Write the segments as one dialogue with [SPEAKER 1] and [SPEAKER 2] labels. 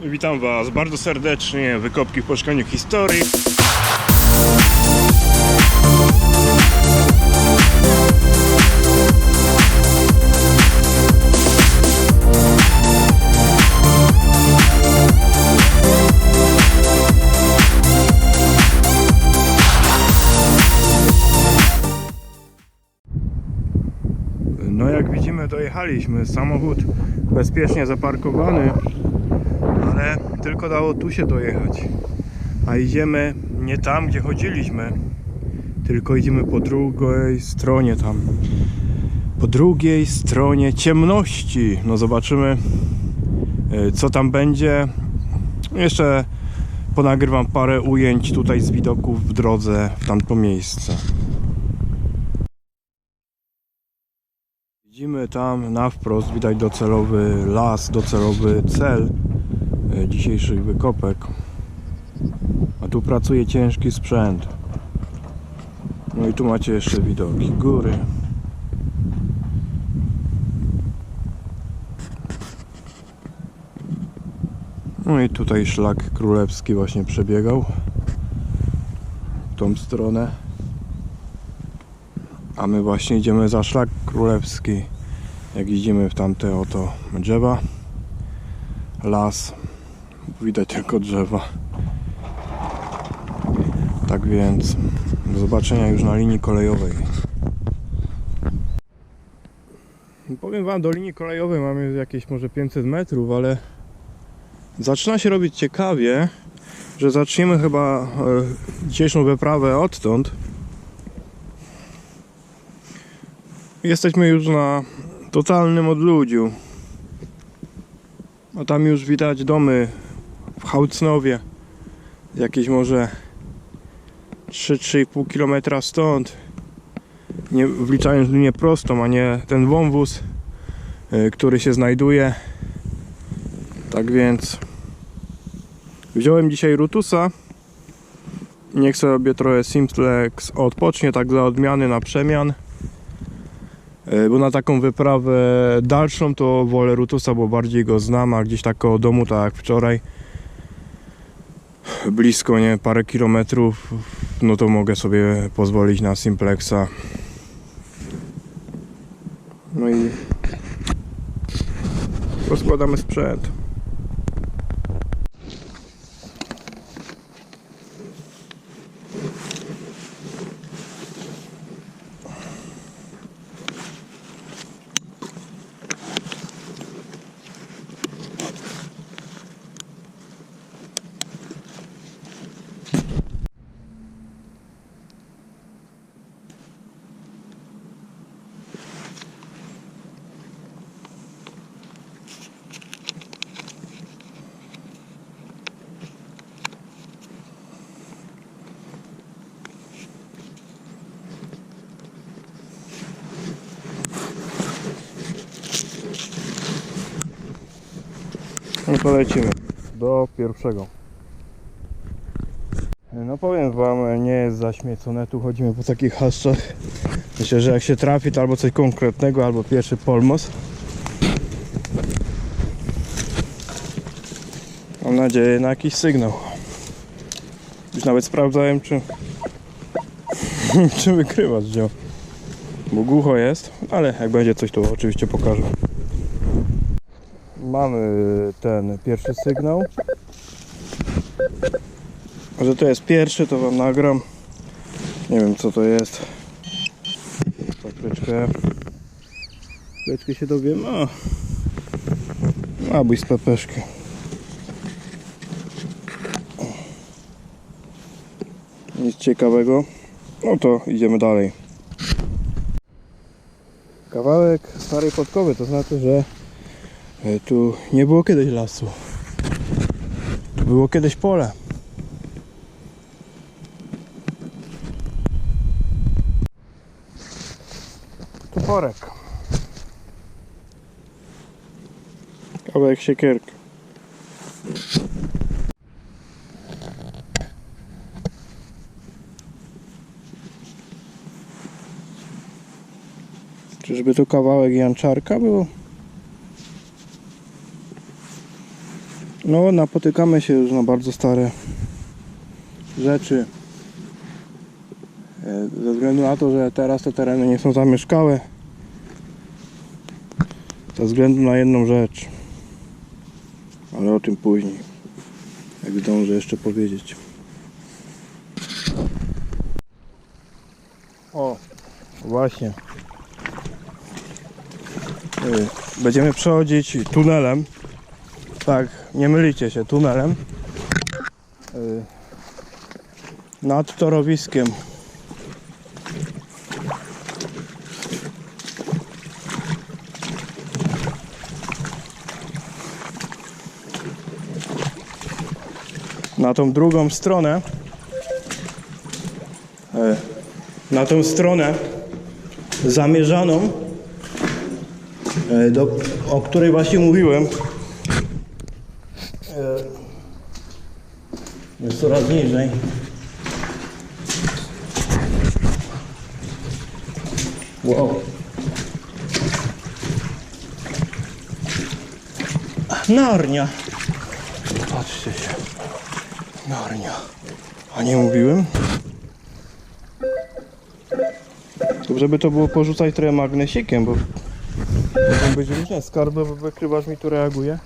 [SPEAKER 1] Witam Was bardzo serdecznie. Wykopki w poszukaniu historii. No jak widzimy dojechaliśmy. Samochód bezpiecznie zaparkowany tylko dało tu się dojechać. A idziemy nie tam, gdzie chodziliśmy, tylko idziemy po drugiej stronie tam. Po drugiej stronie ciemności. No zobaczymy, e, co tam będzie. Jeszcze ponagrywam parę ujęć tutaj z widoków w drodze w tamto miejsce. Widzimy tam na wprost, widać docelowy las, docelowy cel dzisiejszych wykopek. A tu pracuje ciężki sprzęt. No i tu macie jeszcze widoki góry. No i tutaj szlak królewski właśnie przebiegał w tą stronę. A my właśnie idziemy za szlak królewski. Jak idziemy w tamte oto drzewa, las, widać tylko drzewa. Tak więc do zobaczenia już na linii kolejowej. Powiem Wam, do linii kolejowej mamy jakieś może 500 metrów, ale zaczyna się robić ciekawie, że zaczniemy chyba e, dzisiejszą wyprawę odtąd. Jesteśmy już na totalnym odludziu. A tam już widać domy w Hałcnowie. Jakieś może 3-3,5 km stąd. Nie wliczając linię prostą, a nie ten wąwóz, y, który się znajduje. Tak więc wziąłem dzisiaj Rutusa. Niech sobie trochę Simplex odpocznie, tak za odmiany na przemian. E, Bo na taką wyprawę dalszą to wolę Rutusa, bo bardziej go znam, a gdzieś tak koło domu, tak jak wczoraj, blisko, nie, parę kilometrów, no to mogę sobie pozwolić na Simplexa. No i rozkładamy sprzęt. To lecimy do pierwszego. No powiem wam, nie jest zaśmiecone, tu chodzimy po takich haszczach. Myślę, że jak się trafi to albo coś konkretnego, albo pierwszy polmos. Mam nadzieję na jakiś sygnał. Już nawet sprawdzałem, czy, czy wykrywacz działa. Bo głucho jest, ale jak będzie coś, to oczywiście pokażę. Mamy ten pierwszy sygnał. Że to jest pierwszy, to wam nagram. Nie wiem co to jest. Papryczkę. Papryczkę się dowiem. O. Nabój z pepeszki. Nic ciekawego. No to idziemy dalej. Kawałek starej podkowy, to znaczy, że Tu nie było kiedyś lasu. Tu było kiedyś pole. Toporek. Kawałek siekierki. Czyżby to kawałek janczarka był? No, napotykamy się już na bardzo stare rzeczy. E, Ze względu na to, że teraz te tereny nie są zamieszkałe. Ze względu na jedną rzecz. Ale o tym później. Jak zdążę jeszcze powiedzieć. O, właśnie. Y, Będziemy przechodzić tunelem. Tak, nie mylicie się, tunelem. Y, Nad torowiskiem. Na tą drugą stronę. y, Na tą stronę zamierzaną E, do, o której właśnie mówiłem. E, Jest niżej. Wow. Narnia. Patrzcie się. Narnia. A nie mówiłem? To żeby to było porzucać trochę magnesikiem, bo Mogą być różne skarby, bo wykrywacz mi tu reaguje.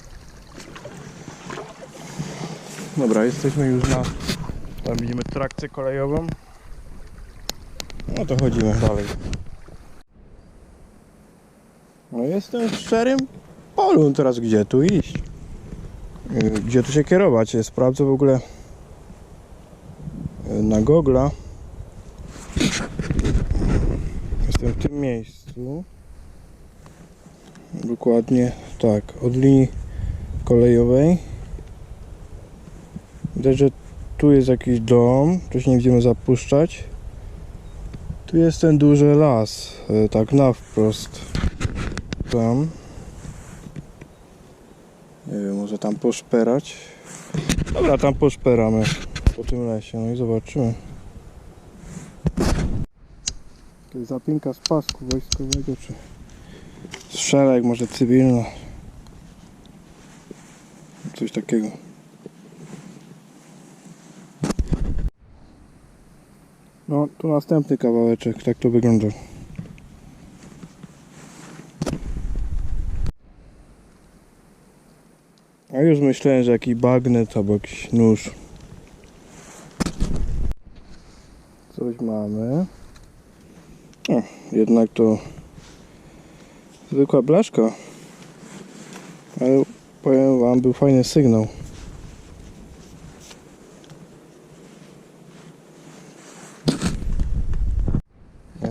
[SPEAKER 1] Dobra, jesteśmy już na... Tam widzimy trakcję kolejową. No to chodzimy dalej. No jestem w szczerym polu teraz, gdzie tu iść? Yy, Gdzie tu się kierować? Sprawdzę w ogóle yy, na Gogla. Jestem w tym miejscu. Dokładnie tak, od linii kolejowej. Widać, że tu jest jakiś dom, tu się nie będziemy zapuszczać. Tu jest ten duży las, e, tak na wprost. Tam. Nie wiem, może tam poszperać. Dobra, tam poszperamy po tym lesie, no i zobaczymy. To jest zapinka z pasku wojskowego, czy... Strzelek, może cywilna. Coś takiego. No, tu następny kawałeczek, tak to wygląda. A już myślałem, że jakiś bagnet albo jakiś nóż. Coś mamy. O, jednak to zwykła blaszka. Ale powiem wam, był fajny sygnał.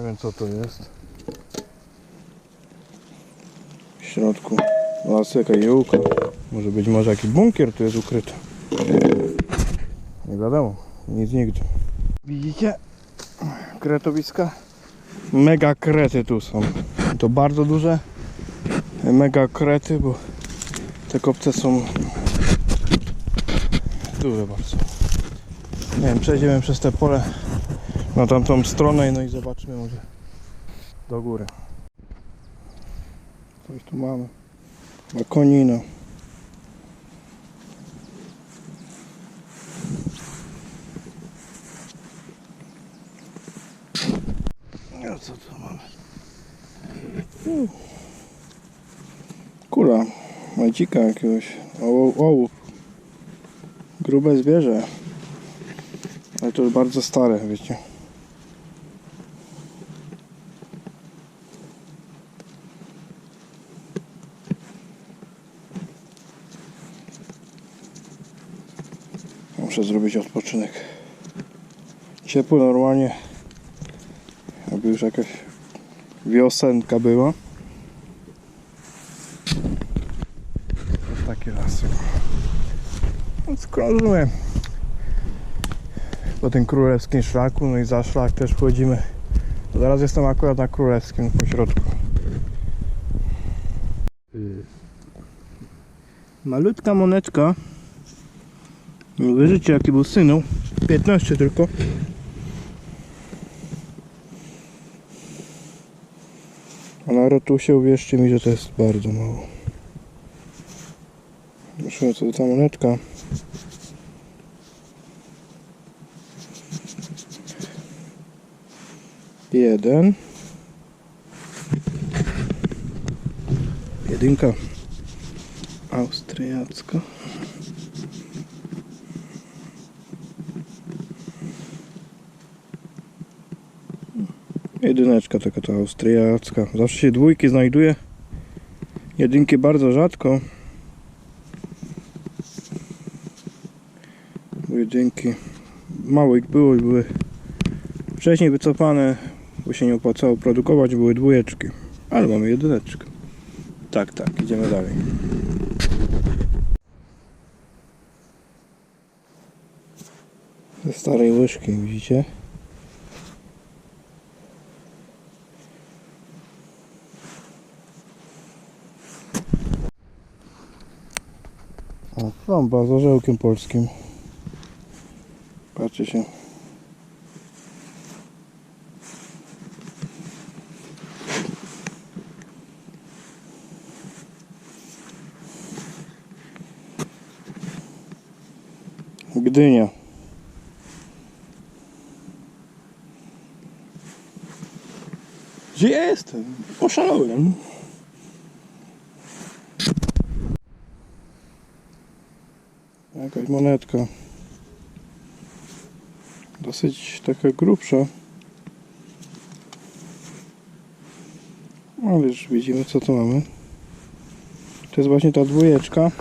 [SPEAKER 1] Nie wiem co to jest. W środku las jakaś jełka. Może być może jakiś bunkier tu jest ukryty. Nie wiadomo. Nic nigdy. Widzicie? Kretowiska? Mega krety tu są. To bardzo duże mega krety, bo te kopce są duże bardzo. Nie wiem, przejdziemy przez te pole na tamtą stronę no i zobaczymy może do góry. Coś tu mamy. Chyba konina. A co tu mamy? Kula. Majcika jakiegoś. Ołów. Grube zwierzę. Ale to już bardzo stare, wiecie. Zrobić odpoczynek. Ciepło normalnie. Jakby już jakaś wiosenka była. Takie lasy. Więc krążymy po tym królewskim szlaku, no i za szlak też wchodzimy. To Teraz jestem akurat na królewskim po środku. Malutka moneczka. Nie wierzycie jaki był synu. 15 tylko. A na rotusie uwierzcie mi, że to jest bardzo mało. Zobaczymy co to ta monetka. Jeden. Jedynka austriacka. Jedyneczka taka ta austriacka. Zawsze się dwójki znajduje. Jedynki bardzo rzadko. Bo Jedynki mało ich było i były wcześniej wycofane, bo się nie opłacało produkować, były dwójeczki. Ale mamy jedyneczkę. Tak, tak, idziemy dalej. Ze starej łyżki, widzicie? Plomba z orzełkiem polskim. Patrzcie się. Gdynia. Gdzie ja jestem? Oszalałem. Jakaś monetka. Dosyć taka grubsza. Ale już widzimy co tu mamy. To jest właśnie ta dwójeczka.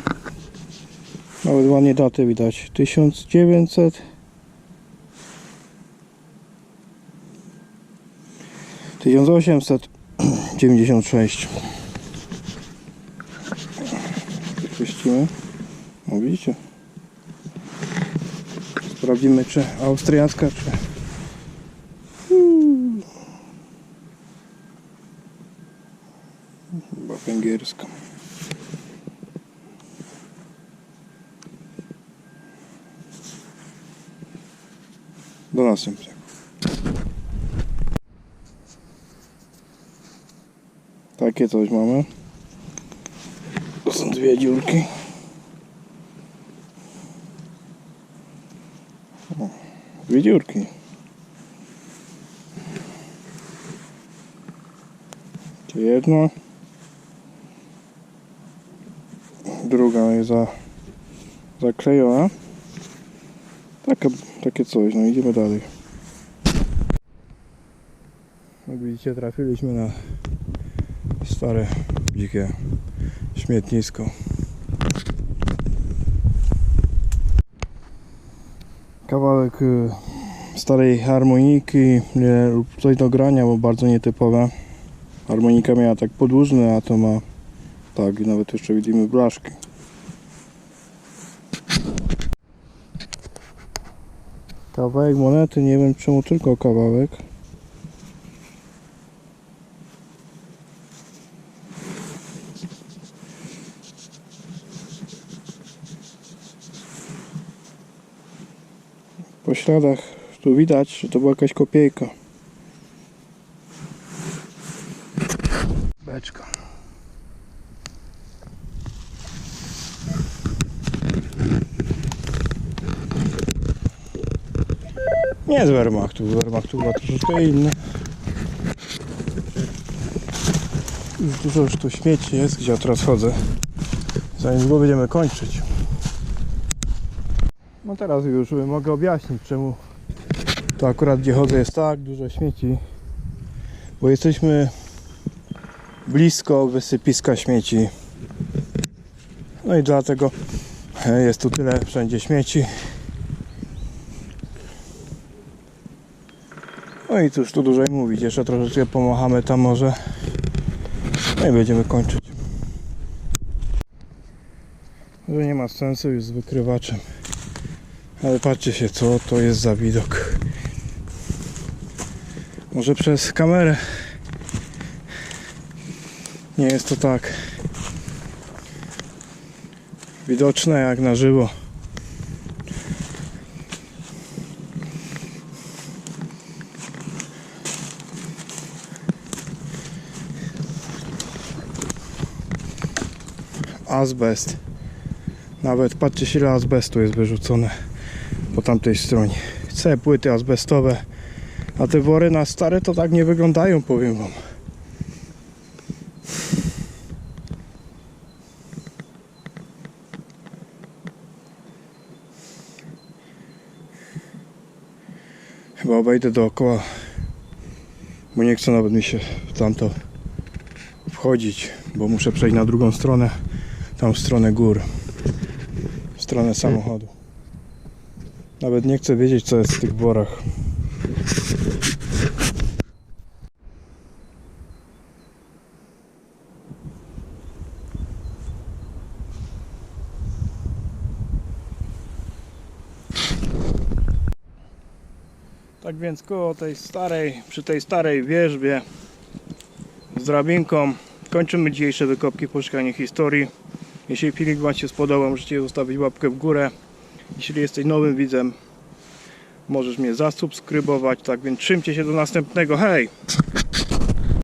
[SPEAKER 1] Nawet ładnie daty widać. 1900 1896 Puścimy. No widzicie. Sprawdzimy czy austriacka czy Hmm. chyba węgierska. Do następnego. Takie coś mamy. To są dwie dziurki. Dwie dziurki. Tu Jedna. Druga jest za, zaklejona. Taka, takie coś, no idziemy dalej. Jak widzicie trafiliśmy na stare, dzikie śmietnisko. Kawałek y, starej harmoniki lub coś do grania, bo bardzo nietypowe. Harmonika miała tak podłużne, a to ma tak i nawet jeszcze widzimy blaszki. Kawałek monety, nie wiem czemu tylko kawałek. Po śladach tu widać, że to była jakaś kopiejka. Beczka. Nie z Wehrmachtu, Wehrmachtu była troszeczkę inna. Już dużo już tu śmieci jest, gdzie ja teraz chodzę. Za niedługo będziemy kończyć. Teraz już mogę objaśnić, czemu to akurat gdzie chodzę jest tak dużo śmieci. Bo jesteśmy blisko wysypiska śmieci. No i dlatego e, jest tu tyle wszędzie śmieci. No i cóż tu dłużej mówić, jeszcze troszeczkę pomachamy tam może. No i będziemy kończyć. Że nie ma sensu już z wykrywaczem. Ale patrzcie się, co to jest za widok. Może przez kamerę nie jest to tak widoczne jak na żywo. Azbest Nawet patrzcie ile azbestu jest wyrzucone po tamtej stronie. Całe płyty azbestowe. A te wory na stare to tak nie wyglądają, powiem wam. Chyba obejdę dookoła, bo nie chcę nawet mi się w tamto wchodzić, bo muszę przejść na drugą stronę, tam w stronę gór, w stronę samochodu. Nawet nie chcę wiedzieć co jest w tych worach. Tak więc koło tej starej, przy tej starej wierzbie z drabinką kończymy dzisiejsze wykopki poszukanie historii. Jeśli filmik Wam się spodobał, możecie zostawić łapkę w górę. Jeśli jesteś nowym widzem, możesz mnie zasubskrybować. Tak więc trzymcie się do następnego. Hej!